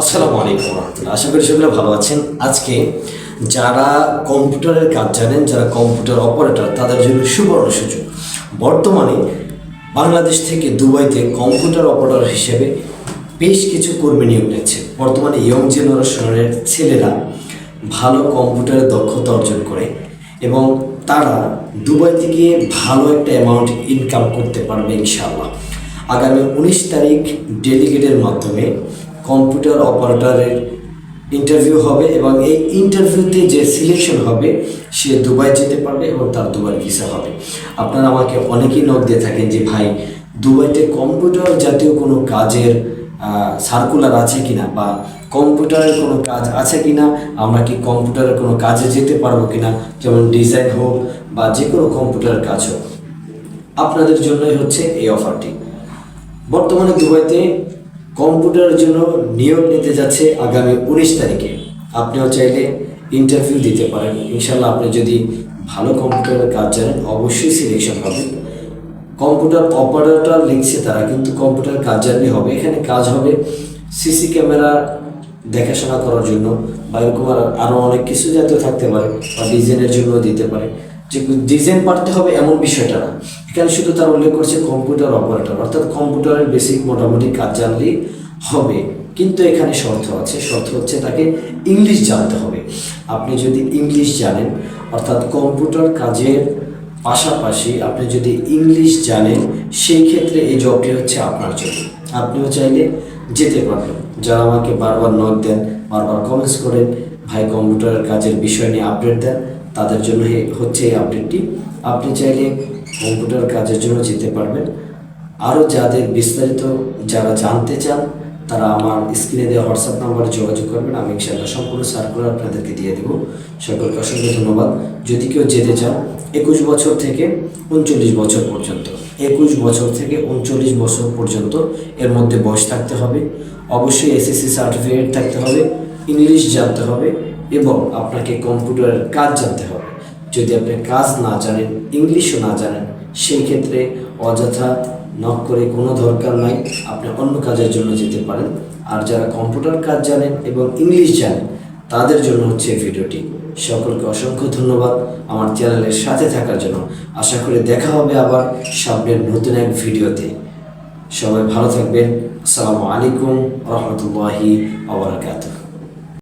আসসালামু আলাইকুম আশা করি সকলে ভালো আছেন। আজকে যারা কম্পিউটারের কাজ জানেন, যারা কম্পিউটার অপারেটর, তাদের জন্য সুবর্ণ সুযোগ। বর্তমানে বাংলাদেশ থেকে দুবাইতে কম্পিউটার অপারেটর হিসেবে বেশ কিছু কর্মী নিয়োগ নিচ্ছে বর্তমানে ইয়ং জেনারেশনের ছেলেরা ভালো কম্পিউটারে দক্ষতা অর্জন করে এবং তারা দুবাই থেকে ভালো একটা অ্যামাউন্ট ইনকাম করতে পারবে ইনশাআল্লাহ। আগামী উনিশ তারিখ ডেলিগেটের মাধ্যমে কম্পিউটার অপারেটরের ইন্টারভিউ হবে এবং এই ইন্টারভিউতে যে সিলেকশন হবে, সে দুবাই যেতে পারবে এবং তার দুবাই ভিসা হবে। আপনারা আমাকে অনেকেই নক দিয়ে থাকেন যে, ভাই, দুবাইতে কম্পিউটার জাতীয় কোনো কাজের সার্কুলার আছে কিনা বা কম্পিউটারের কোনো কাজ আছে কিনা? আমরা কি কম্পিউটারের কোনো কাজে যেতে পারব কিনা? যেমন ডিজাইন হোক বা যে কোনো কম্পিউটারের কাজ হোক। আপনাদের জন্যই হচ্ছে এই অফারটি বর্তমানে দুবাইতে কম্পিউটারের জন্য নিয়োগ নিতে যাচ্ছে আগামী উনিশ তারিখে। আপনিও চাইলে ইন্টারভিউ দিতে পারেন। ইনশাল্লাহ আপনি যদি ভালো কম্পিউটারের কাজ জানেন, অবশ্যই সিলেকশন হবে কম্পিউটার অপারেটর লিখছে তারা, কিন্তু কম্পিউটার কাজ জানলে হবে। এখানে কাজ হবে সিসি ক্যামেরা দেখাশোনা করার জন্য বা এরকম আর- আরও অনেক কিছু জাতীয় থাকতে পারে বা ডিজাইনের জন্য দিতে পারে। যে ডিজাইন পারতে হবে এমন বিষয়টা না। এখানে শুধু তার উল্লেখ করছে কম্পিউটার অপারেটর অর্থাৎ কম্পিউটারের বেসিক মোটামুটি কাজ জানলেই হবে। কিন্তু এখানে শর্ত আছে, শর্ত হচ্ছে তাকে ইংলিশ জানতে হবে। আপনি যদি ইংলিশ জানেন, অর্থাৎ কম্পিউটার কাজের পাশাপাশি আপনি যদি ইংলিশ জানেন, সেই ক্ষেত্রে এই জবটি হচ্ছে আপনার জন্য। আপনিও চাইলে যেতে পারবেন। যারা আমাকে বারবার নক দেন, বারবার কমেন্টস করেন, ভাই কম্পিউটারের কাজের বিষয় নিয়ে আপডেট দেন তাদের জন্য হচ্ছে এই আপডেটটি। আপনি চাইলে কম্পিউটার কাজের জন্য যেতে পারবেন। আরও যাদের বিস্তারিত যারা জানতে চান, তারা আমার স্ক্রিনে দেওয়া হোয়াটসঅ্যাপ নাম্বারে যোগাযোগ করবেন। আমি ইনশাআল্লাহ সম্পূর্ণ সার্কুলার আপনাদেরকে দিয়ে দেবো। সকলকে অসংখ্য ধন্যবাদ। যদি কেউ যেতে চান, একুশ বছর থেকে উনচল্লিশ বছর পর্যন্ত। একুশ বছর থেকে উনচল্লিশ বছর পর্যন্ত এর মধ্যে বয়স থাকতে হবে। অবশ্যই এসএসসি সার্টিফিকেট থাকতে হবে। ইংলিশ জানতে হবে এবং আপনাকে কম্পিউটারের কাজ জানতে হবে। যদি আপনি কাজ না জানেন, ইংলিশও না জানেন সেই ক্ষেত্রে অযথা নক করে কোনো দরকার নাই, আপনি অন্য কাজের জন্য যেতে পারেন। আর যারা কম্পিউটার কাজ জানেন এবং ইংলিশ জানেন, তাদের জন্য হচ্ছে ভিডিওটি। সকলকে অসংখ্য ধন্যবাদ আমার চ্যানেলের সাথে থাকার জন্য। আশা করি দেখা হবে আবার সামনের নতুন এক ভিডিওতে। সবাই ভালো থাকবেন। আসসালামু আলাইকুম রহমতুল্লাহি আবরাকাতুহ